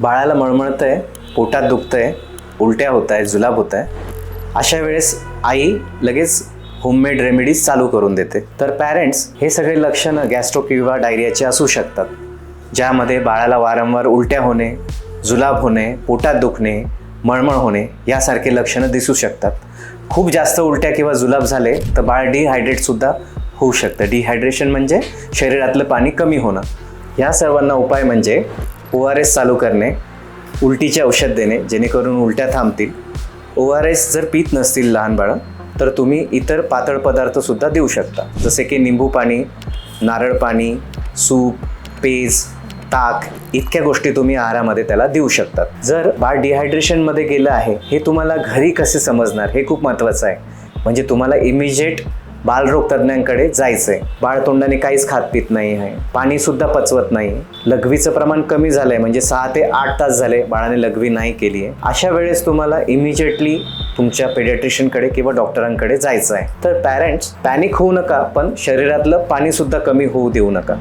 बाळाला मळमळतंय पोटात दुखतं आहे उलट्या होत आहे जुलाब होत आहे अशा वेळेस आई लगेच होममेड रेमेडीज चालू करून देते. तर पॅरेंट्स हे सगळे लक्षणं गॅस्ट्रो किंवा डायरियाचे असू शकतात. ज्यामध्ये बाळाला वारंवार उलट्या होणे जुलाब होणे पोटात दुखणे मळमळ होणे यासारखे लक्षणं दिसू शकतात. खूप जास्त उलट्या किंवा जुलाब झाले तर बाळ डिहायड्रेटसुद्धा होऊ शकतं. डिहायड्रेशन म्हणजे शरीरातलं पाणी कमी होणं. या सर्वांना उपाय म्हणजे ओ आर एस चालू करणे उलटीचे औषध देणे जेणेकरून उलट्या थांबतील. ओ आर एस जर पीत नसतील लहान बाळं तर तुम्ही इतर पातळ पदार्थसुद्धा देऊ शकता. जसे की निंबू पाणी नारळ पाणी सूप पेज ताक इतक्या गोष्टी तुम्ही आहारामध्ये त्याला देऊ शकतात. जर बाळ डिहायड्रेशनमध्ये गेलं आहे हे तुम्हाला घरी कसे समजणार? हे खूप महत्त्वाचं आहे. म्हणजे तुम्हाला इमिजिएट बालरोग तज्ज्ञांकडे जायचं आहे बाळ तोंडाने काहीच खात पित नाही आहे. पाणीसुद्धा पचवत नाही. लघवीचं प्रमाण कमी झालं आहे म्हणजे सहा ते आठ तास झाले बाळाने लघवी नाही केली आहे. अशा वेळेस तुम्हाला इमिजिएटली तुमच्या पेडियाट्रिशियनकडे किंवा डॉक्टरांकडे जायचं आहे तर पॅरेंट्स पॅनिक होऊ नका पण शरीरातलं पाणीसुद्धा कमी होऊ देऊ नका.